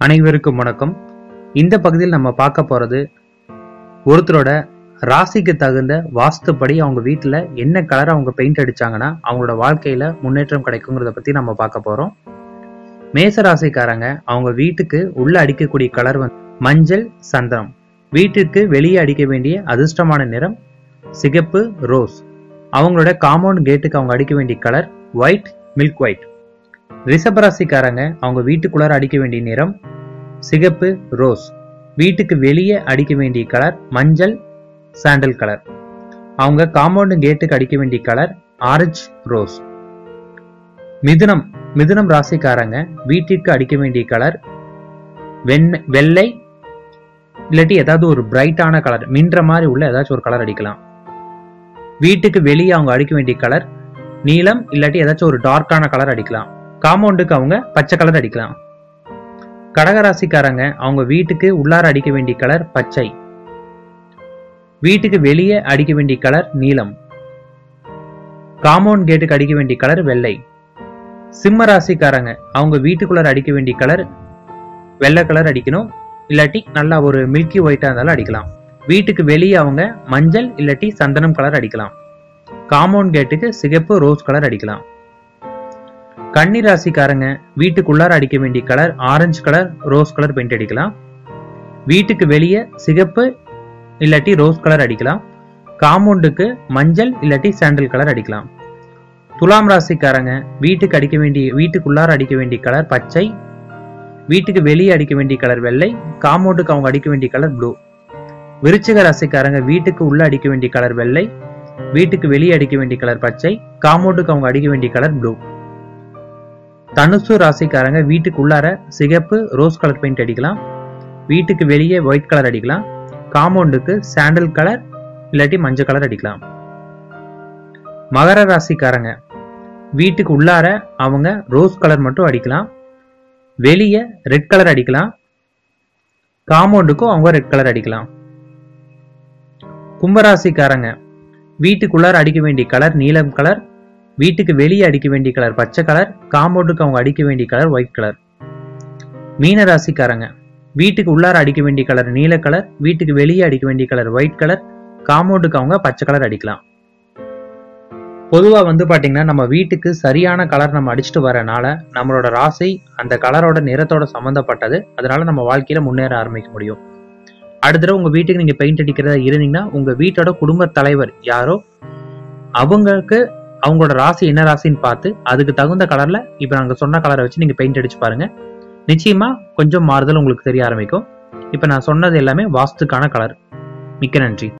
அனைவருக்கும் வணக்கம். இந்த பகுதியில் நம்ம பார்க்க போறது ஒருத்தரோட ராசிக்கு தகுந்த வாஸ்துப்படி அவங்க வீட்டில் என்ன கலர் அவங்க பெயிண்ட் அடிச்சாங்கன்னா அவங்களோட வாழ்க்கையில முன்னேற்றம் கிடைக்குங்கிறத பத்தி நம்ம பார்க்க போறோம். மேச ராசிக்காரங்க அவங்க வீட்டுக்கு உள்ள அடிக்கக்கூடிய கலர் வந்து மஞ்சள் சந்தனம் வீட்டுக்கு வெளியே அடிக்க வேண்டிய அதிர்ஷ்டமான நிறம் சிகப்பு ரோஸ் அவங்களோட காம்பவுண்ட் கேட்டுக்கு அவங்க அடிக்க வேண்டிய கலர் ஒயிட் மில்க் ஒயிட் ரிஷபராசிக்காரங்க அவங்க வீட்டுக்குள்ளார அடிக்க வேண்டிய நிறம் சிகப்பு ரோஸ். வீட்டுக்கு வெளியே அடிக்க வேண்டிய கலர் மஞ்சள் சாண்டல் கலர் அவங்க காம்பவுண்டு கேட்டுக்கு அடிக்க வேண்டிய கலர் ஆரஞ்சு ரோஸ் மிதுனம் மிதுனம் ராசிக்காரங்க வீட்டிற்கு அடிக்க வேண்டிய கலர் வெண்ண வெள்ளை இல்லாட்டி ஏதாவது ஒரு பிரைட்டான கலர் மின்ற மாதிரி உள்ள ஏதாச்சும் ஒரு கலர் அடிக்கலாம். வீட்டுக்கு வெளியே அவங்க அடிக்க வேண்டிய கலர் நீலம் இல்லாட்டி ஏதாச்சும் ஒரு டார்க்கான கலர் அடிக்கலாம். காம்பவுண்டுக்கு அவங்க பச்சை கலர் அடிக்கலாம். கடகராசிக்காரங்க அவங்க வீட்டுக்கு உள்ளார அடிக்க வேண்டிய கலர் பச்சை. வீட்டுக்கு வெளியே அடிக்க வேண்டிய கலர் நீலம். காம்பவுண்ட் கேட்டுக்கு அடிக்க வேண்டிய கலர் வெள்ளை. சிம்ம ராசிக்காரங்க அவங்க வீட்டுக்குள்ளார அடிக்க வேண்டிய கலர் வெள்ளை கலர் அடிக்கணும். இல்லாட்டி நல்லா ஒரு மில்கி ஒயிட்டா இருந்தாலும் அடிக்கலாம். வீட்டுக்கு வெளியே அவங்க மஞ்சள் இல்லாட்டி சந்தனம் கலர் அடிக்கலாம். காம்பவுண்ட் கேட்டுக்கு சிகப்பு ரோஸ் கலர் அடிக்கலாம். கன்னி ராசிக்காரங்க வீட்டுக்குள்ளார அடிக்க வேண்டிய colour orange colour rose colour paint அடிக்கலாம். வீட்டுக்கு வெளியே சிகப்பு இல்லாட்டி ரோஸ் கலர் அடிக்கலாம். காம்பவுண்டுக்கு மஞ்சள் இல்லாட்டி சாண்டல் கலர் அடிக்கலாம். துலாம் ராசிக்காரங்க வீட்டுக்கு அடிக்க வேண்டிய வீட்டுக்குள்ளார அடிக்க வேண்டிய கலர் பச்சை. வீட்டுக்கு வெளியே அடிக்க வேண்டிய கலர் வெள்ளை. காம்பவுண்டுக்கு அவங்க அடிக்க வேண்டிய கலர் ப்ளூ விருச்சிக ராசிக்காரங்க வீட்டுக்கு உள்ள அடிக்க வேண்டிய கலர் வெள்ளை. வீட்டுக்கு வெளியே அடிக்க வேண்டிய கலர் பச்சை. காம்பவுண்டுக்கு அவங்க அடிக்க வேண்டிய கலர் ப்ளூ தனுசு ராசிக்காரங்க வீட்டுக்கு உள்ளார சிகப்பு ரோஸ் கலர் பெயிண்ட் அடிக்கலாம். வீட்டுக்கு வெளியே ஒயிட் கலர் அடிக்கலாம். காம்பவுண்டுக்கு சாண்டல் கலர் இல்லாட்டி மஞ்சள் கலர் அடிக்கலாம். மகர ராசிக்காரங்க வீட்டுக்கு உள்ளார அவங்க ரோஸ் கலர் மட்டும் அடிக்கலாம். வெளியே ரெட் கலர் அடிக்கலாம். காம்பவுண்டுக்கும் அவங்க ரெட் கலர் அடிக்கலாம். கும்பராசிக்காரங்க வீட்டுக்குள்ளார அடிக்க வேண்டிய கலர் நீலம் கலர் வீட்டுக்கு வெளியே அடிக்க வேண்டிய கலர் பச்சை கலர் காம்பவுண்டுக்கு அவங்க அடிக்க வேண்டிய கலர் ஒயிட் கலர் மீன ராசிக்காரங்க வீட்டுக்கு உள்ளார அடிக்க வேண்டிய கலர் நீல கலர் வீட்டுக்கு வெளியே அடிக்க வேண்டிய கலர் ஒயிட் கலர் காம்பவுண்டுக்கு அவங்க பச்சை கலர் அடிக்கலாம். பொதுவாக வந்து பார்த்தீங்கன்னா நம்ம வீட்டுக்கு சரியான கலர் நம்ம அடிச்சுட்டு வரனால நம்மளோட ராசி அந்த கலரோட நிறத்தோட சம்மந்தப்பட்டது அதனால நம்ம வாழ்க்கையில முன்னேற ஆரம்பிக்க முடியும். அடுத்த தடவை உங்க வீட்டுக்கு நீங்க பெயிண்ட் அடிக்கிறதா இருந்தீங்கன்னா உங்க வீட்டோட குடும்ப தலைவர் யாரோ அவங்களுக்கு அவங்களோட ராசி என்ன ராசின்னு பார்த்து அதுக்கு தகுந்த கலர்ல இப்ப நாங்க சொன்ன கலரை வச்சு நீங்க பெயிண்ட் அடிச்சு பாருங்க. நிச்சயமா கொஞ்சம் மாறுதல் உங்களுக்கு தெரிய ஆரம்பிக்கும். இப்ப நான் சொன்னது எல்லாமே வாஸ்துக்கான கலர் மிக்க நன்றி.